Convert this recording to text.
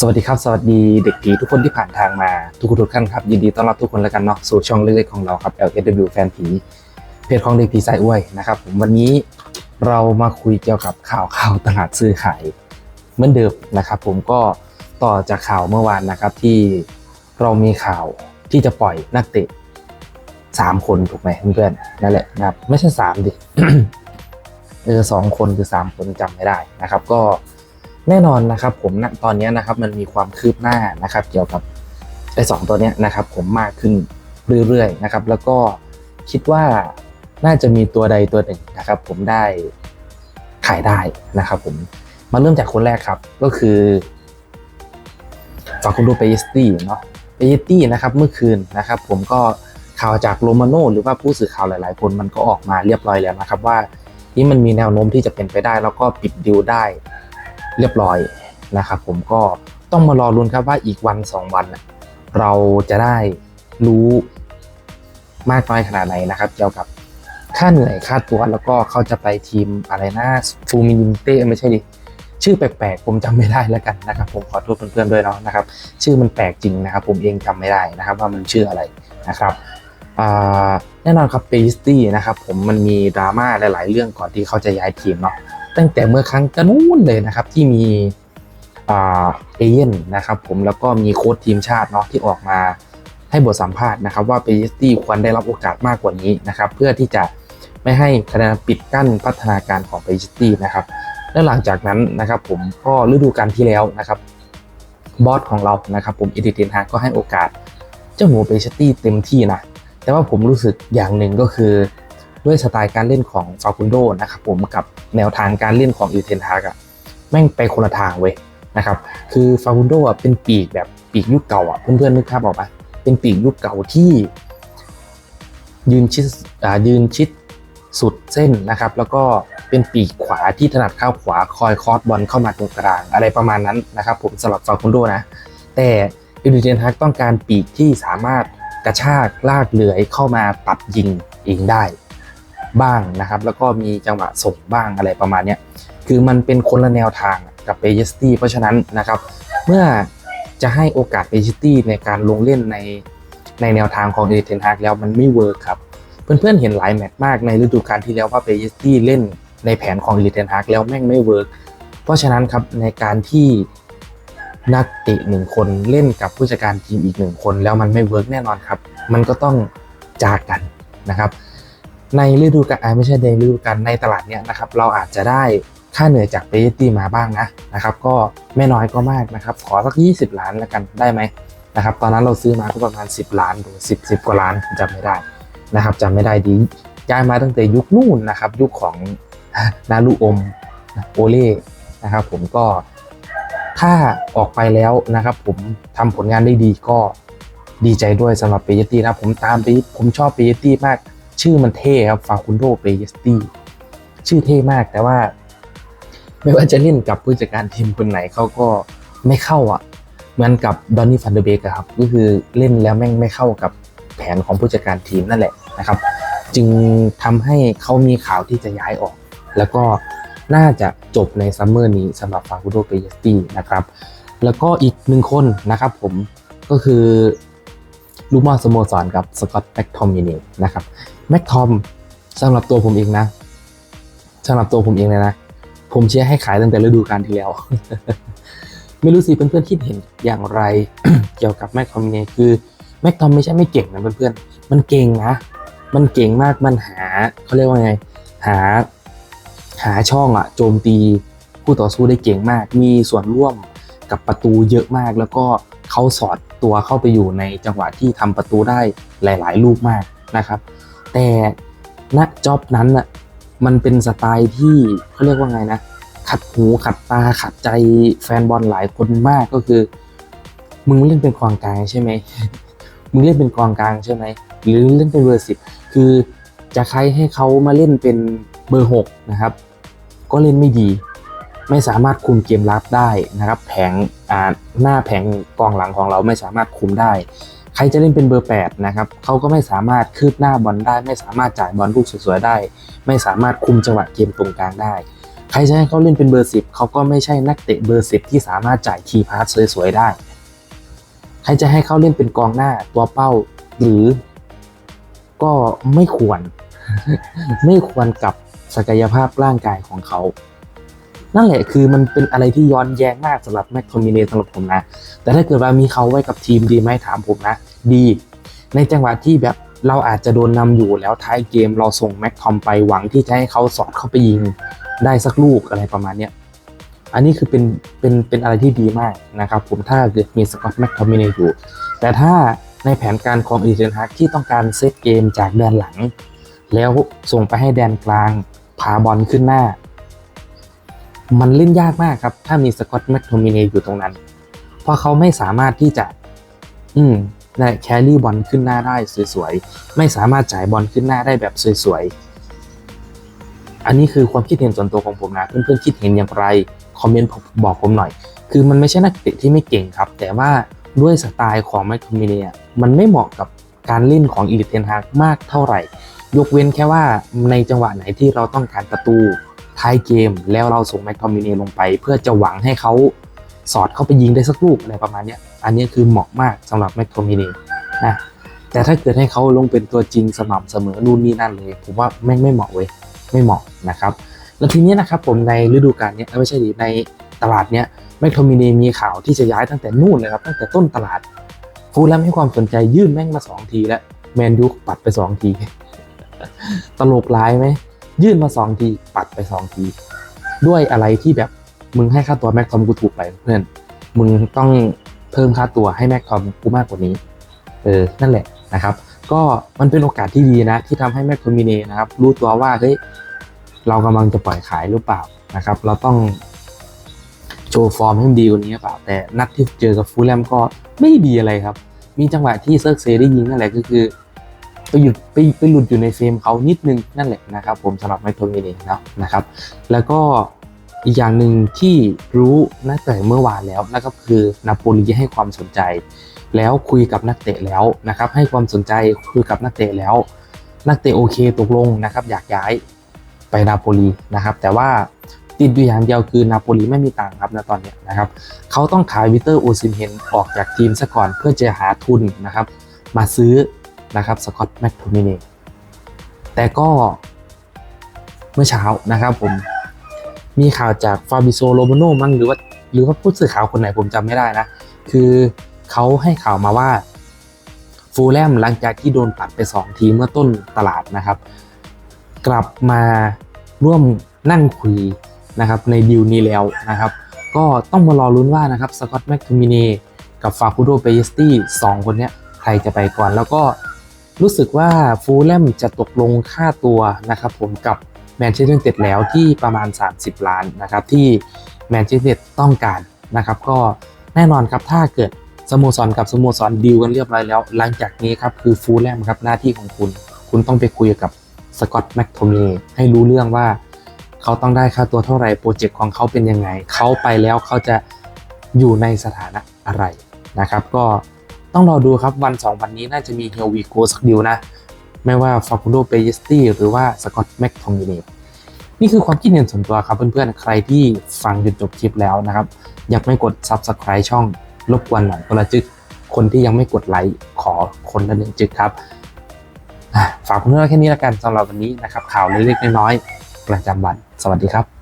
สวัสดีครับ สวัสดีเด็กผีทุกคนที่ผ่านทางมาทุกคนทุกท่านครับ ยินดีต้อนรับทุกคนแล้วกันเนาะสู่ช่องเล็กๆของเราครับ LSW แฟนผีเพจของเด็กผีสายอ้วยนะครับผมวันนี้เรามาคุยเกี่ยวกับข่าวข่าวตลาดซื้อขายเหมือนเดิมนะครับผมก็ต่อจากข่าวเมื่อวานนะครับที่เรามีข่าวที่จะปล่อยนักเตะสามคนถูกไหมเพื่อนๆนั่นแหละนะครับไม่ใช่สามดิเออสองคนคือสามคนจำไม่ได้นะครับ ก็ แน่นอนนะครับผมณตอนนี้นะครับมันมีความคืบหน้านะครับ เกี่ยวกับไอ้สองตัวเนี้ยนะครับ ผมมากขึ้นเรื่อยๆนะครับ แล้วก็คิดว่าน่าจะมีตัวใดตัวหนึ่งนะครับ ผมได้ขายได้นะครับผมมาเริ่มจากคนแรกครับก็คือฝากคุณดูเปยสตี้เนาะเปยสตี้นะครับเมื่อคืนนะครับ ผมก็ข่าวจากโรมาโนหรือว่าผู้สื่อข่าวหลาย ๆ คนมันก็ออกมาเรียบร้อยแล้วนะครับ ว่านี่มันมีแนวโน้มที่จะเป็นไปได้ แล้วก็ปิดดิวได้ เรียบร้อยนะครับผมก็ต้องมารอรุ้นครับว่าอีกวันสองวัน เราจะได้รู้มากน้อยขนาดไหนนะครับ เกี่ยวกับค่าเหนื่อยค่าตัวแล้วก็เขาจะไปทีมอะไรนะฟูมินิเต้ไม่ใช่ดิชื่อแปลกๆผมจำไม่ได้แล้วกันนะครับ ผมขอโทษเพื่อนๆด้วยเนาะนะครับ ชื่อมันแปลกจริงนะครับ ผมเองจำไม่ได้นะครับ ว่ามันชื่ออะไรนะครับแน่นอนครับเปสตี้นะครับ ผมมันมีดราม่าหลาย ๆ เรื่องก่อนที่เขาจะย้ายทีมเนาะ ตั้งแต่เมื่อครั้งกระนู้นเลยนะครับ ที่มีเอเย่นนะครับ ผมแล้วก็มีโค้ชทีมชาติเนาะที่ออกมาให้บทสัมภาษณ์นะครับ ว่าเปสตี้ควรได้รับโอกาสมากกว่านี้นะครับ เพื่อที่จะไม่ให้คะแนนปิดกั้นพัฒนาการของเปสตี้นะครับและหลังจากนั้นนะครับผมก็ฤดูกาลที่แล้วนะครับบอสของเรานะครับ ผมอีดิเทนฮาก็ให้โอกาสเจ้าหมูเปสตี้เต็มที่นะแต่ว่าผมรู้สึกอย่างหนึ่งก็คือด้วยสไตล์การเล่นของฟาคุนโดนะครับผมกับ แนวทางการเล่นของอีเทนฮากอะแม่งไปคนละทางเว้ยนะครับ คือฟาคุนโดอะเป็นปีกแบบปีกยุคเก่าอะเพื่อนๆนึกภาพออกปะเป็นปีกยุคเก่าที่ยืนชิดอ่ายืนชิดสุดเส้นนะครับ แล้วก็เป็นปีกขวาที่ถนัดเข้าขวาคอยคอร์สบอลเข้ามาตรงกลางอะไรประมาณนั้นนะครับ ผมสำหรับฟาคุนโดนะ แต่อีเทนฮากต้องการปีกที่สามารถกระชากลากเลือยเข้ามาตัดยิงเองได้ บ้างนะครับ แล้วก็มีจังหวะส่งบ้างอะไรประมาณนี้คือมันเป็นคนละแนวทางกับเปเยสตี้เพราะฉะนั้นนะครับ เมื่อจะให้โอกาสเปเยสตี้ในการลงเล่นในในแนวทางของเอเทนฮากแล้วมันไม่เวิร์คครับ เพื่อนๆเห็นหลายแมตช์มากในฤดูกาลที่แล้วว่าเปเยสตี้เล่นในแผนของเอเทนฮากแล้วแม่งไม่เวิร์คเพราะฉะนั้นครับในการที่นักเตะหนึ่งคนเล่นกับผู้จัดการทีมอีกหนึ่งคน แล้วมันไม่เวิร์กแน่นอนครับ มันก็ต้องจากกันนะครับ ในฤดูกาลไม่ใช่ในฤดูกาลในตลาดเนี้ยนะครับเราอาจจะได้ค่าเหนื่อยจากเปเยตี้มาบ้างนะนะครับก็ไม่น้อยก็มากนะครับขอสัก 20 ล้านแล้วกันได้ไหมนะครับตอนนั้นเราซื้อมาก็ประมาณ 10 ล้านหรือ10 10 กว่าล้านจำไม่ได้นะครับจำไม่ได้ดีย้ายมาตั้งแต่ยุคนู่นนะครับยุคของนารุอมโอเล่นะครับผมก็ถ้าออกไปแล้วนะครับผมทำผลงานได้ดีก็ดีใจด้วยสำหรับเปเยตี้นะผมตามไปผมชอบเปเยตี้มาก ชื่อมันเท่ครับฟาคุนโดเปเยสตี้ชื่อเท่มากแต่ว่า ไม่ว่าจะเล่นกับผู้จัดการทีมคนไหนเขาก็ไม่เข้าอะ เหมือนกับดอนนี่ฟันเดอร์เบกครับ ก็คือเล่นแล้วแม่งไม่เข้ากับแผนของผู้จัดการทีมนั่นแหละนะครับ จึงทำให้เขามีข่าวที่จะย้ายออก แล้วก็น่าจะจบในซัมเมอร์นี้สำหรับฟาคุโดเปเยสตี้นะครับ แล้วก็อีกหนึ่งคนนะครับผมก็คือลูกมอสโมสรกับสกอตแม็กทอมมินีนะครับ แม็กทอมสำหรับตัวผมเองนะสำหรับตัวผมเองเลยนะ ผมเชียร์ให้ขายตั้งแต่ฤดูกาลที่แล้ว ไม่รู้สิเพื่อนๆคิดเห็นอย่างไร เกี่ยวกับแม็กทอมมินีคือแม็กทอมไม่ใช่ไม่เก่งนะเพื่อนๆมันเก่งนะ มันเก่งมากมันหาเขาเรียกว่าไง หา หาช่องอะโจมตีคู่ต่อสู้ได้เก่งมาก มีส่วนร่วมกับประตูเยอะมาก แล้วก็เขาสอดตัวเข้าไปอยู่ในจังหวะที่ทำประตูได้หลาย ๆ ลูกมากนะครับ แต่ณจ็อบนั้นอะมันเป็นสไตล์ที่เขาเรียกว่าไงนะ ขัดหูขัดตาขัดใจแฟนบอลหลายคนมากก็คือ มึงเล่นเป็นกองกลางใช่ไหมมึงเล่นเป็นกองกลางใช่ไหมหรือเล่นเป็นเบอร์สิบคือจะใครให้เขามาเล่นเป็นเบอร์หกนะครับ ก็เล่นไม่ดี ไม่สามารถคุมเกมรับได้นะครับ แผงอ่าหน้าแผงกองหลังของเราไม่สามารถคุมได้ ใครจะเล่นเป็นเบอร์ 8 นะครับเขาก็ไม่สามารถคืบหน้าบอลได้ ไม่สามารถจ่ายบอลลูกสวยๆได้ ไม่สามารถคุมจังหวะเกมตรงกลางได้ ใครจะให้เขาเล่นเป็นเบอร์สิบเขาก็ไม่ใช่นักเตะเบอร์สิบที่สามารถจ่ายคีย์พาสสวยๆได้ ใครจะให้เขาเล่นเป็นกองหน้าตัวเป้าหรือ ก็ไม่ควร ไม่ควรกับศักยภาพร่างกายของเขา นั่นแหละคือมันเป็นอะไรที่ย้อนแย้งมากสำหรับแม็กโทมิเนสำหรับผมนะ แต่ถ้าเกิดว่ามีเขาไว้กับทีมดีไหมถามผมนะ ดี ในจังหวะที่แบบเราอาจจะโดนนำอยู่แล้วท้ายเกมเราส่งแม็กทอมไปหวังที่จะให้เขาสอดเข้าไปยิงได้สักลูกอะไรประมาณเนี้ยอันนี้คือเป็นเป็นเป็นอะไรที่ดีมากนะครับผมถ้าเกิดมีสกอตแม็กทอมิเนอยู่ แต่ถ้าในแผนการของอีเทนฮักที่ต้องการเซตเกมจากแดนหลัง แล้วส่งไปให้แดนกลางพาบอลขึ้นหน้า มันเล่นยากมากครับ ถ้ามีสกอตแม็กโทมิเนอยู่ตรงนั้น เพราะเขาไม่สามารถที่จะ อืมได้แครี่บอลขึ้นหน้าได้สวยๆ ไม่สามารถจ่ายบอลขึ้นหน้าได้แบบสวยๆ อันนี้คือความคิดเห็นส่วนตัวของผมนะ เพื่อนๆ คิดเห็นอย่างไร คอมเมนต์บอกผมหน่อย คือมันไม่ใช่นักเตะที่ไม่เก่งครับ แต่ว่าด้วยสไตล์ของแมคโทมิเนียมันไม่เหมาะกับการเล่นของอีลิเทนฮากมากเท่าไหร่ ยกเว้นแค่ว่าในจังหวะไหนที่เราต้องการประตู ท้ายเกม แล้วเราส่งแมคโทมิเนีลงไป เพื่อจะหวังให้เขาสอดเข้าไปยิงได้สักลูกอะไรประมาณนี้อันนี้คือเหมาะมากสำหรับแมคโทมิเนีนะแต่ถ้าเกิดให้เขาลงเป็นตัวจริงสม่ำเสมอนู่นนี่นั่นเลย ผมว่าแม่งไม่เหมาะเว้ยไม่เหมาะนะครับ แล้วทีนี้นะครับผมในฤดูกาลเนี้ยไม่ใช่ดิในตลาดเนี้ยแมคโทมิเนีมีข่าวที่จะย้ายตั้งแต่นู่นเลยครับตั้งแต่ต้นตลาด ฟูลแลมให้ความสนใจยื่นแม่งมาสองทีแล้ว แมนยูปัดไปสองที ตลกร้ายไหม ยื่นมาสองทีปัดไปสองที ด้วยอะไรที่แบบมึงให้ค่าตัวแม็กทอมกูถูกไปเพื่อน มึงต้องเพิ่มค่าตัวให้แม็กทอมกูมากกว่านี้ เออ นั่นแหละนะครับ ก็มันเป็นโอกาสที่ดีนะ ที่ทำให้แม็กโทมิเนนะครับ รู้ตัวว่าเฮ้ยเรากำลังจะปล่อยขายหรือเปล่านะครับ เราต้องโชว์ฟอร์มให้ดีกว่านี้หรือเปล่า แต่นัดที่เจอกับฟูลแลมก็ไม่ดีอะไรครับ มีจังหวะที่เซิร์กเซได้ยิงนั่นแหละก็คือ ไปหยุดไปไปหลุดอยู่ในเฟรมเขานิดนึงนั่นแหละนะครับ ผมสำหรับแมคโทมินเนาะนะครับ แล้วก็อีกอย่างหนึ่งที่รู้นักเตะเมื่อวานแล้วนะครับคือนาโปลีให้ความสนใจ แล้วคุยกับนักเตะแล้วนะครับ ให้ความสนใจคุยกับนักเตะแล้ว นักเตะโอเคตกลงนะครับ อยากย้ายไปนาโปลีนะครับ แต่ว่าติดอยู่อย่างเดียวคือนาโปลีไม่มีตังค์ครับณตอนนี้นะครับเขาต้องขายวิเตอร์โอซิมเฮนออกจากทีมซะก่อนเพื่อจะหาทุนนะครับ มาซื้อ นะครับสกอตแมคโทมิเนแต่ก็เมื่อเช้านะครับผมมีข่าวจากฟาบิโซโรโมโนมั้งหรือว่าหรือว่าผู้สื่อข่าวคนไหนผมจำไม่ได้นะ คือเขาให้ข่าวมาว่าฟูลแลมหลังจากที่โดนตัดไป 2 ทีเมื่อต้นตลาดนะครับ กลับมาร่วมนั่งคุยนะครับในดีลนี้แล้วนะครับ ก็ต้องมารอลุ้นว่านะครับสกอตแมคโทมิเนกับฟาคูโดเปเยสตี้สองคนนี้ใครจะไปก่อนแล้วก็ รู้สึกว่าฟูลแลมจะตกลงค่าตัวนะครับผมกับแมนเชสเตอร์ยูไนเต็ดแล้วที่ประมาณ 30 ล้านนะครับที่แมนเชสเตอร์ยูไนเต็ดต้องการนะครับก็แน่นอนครับถ้าเกิดสโมสรกับสโมสรดีลกันเรียบร้อยแล้ว หลังจากนี้ครับคือฟูลแลมครับหน้าที่ของคุณ คุณต้องไปคุยกับสกอตแมคโทมิเนให้รู้เรื่องว่า เขาต้องได้ค่าตัวเท่าไหร่โปรเจกต์ของเขาเป็นยังไง เขาไปแล้วเขาจะอยู่ในสถานะอะไรนะครับ ก็ ต้องรอดูครับวัน 2 วันนี้น่าจะมีเฮลวีโกสักดิวนะ ไม่ว่าฟาคูโดเปเยสตี้หรือว่าสกอตแม็กทอมิเนนี่คือความคิดเห็นส่วนตัวครับเพื่อนๆ ใครที่ฟังจนจบคลิปแล้วนะครับอยากไม่กด Subscribe ช่องรบกวนหน่อยคนละจึกคนที่ยังไม่กดไลค์ขอคนละหนึ่งจึกครับฝากเพื่อนๆแค่นี้แล้วกันสำหรับวันนี้นะครับ ข่าวเล็กๆน้อยๆประจำวัน สวัสดีครับ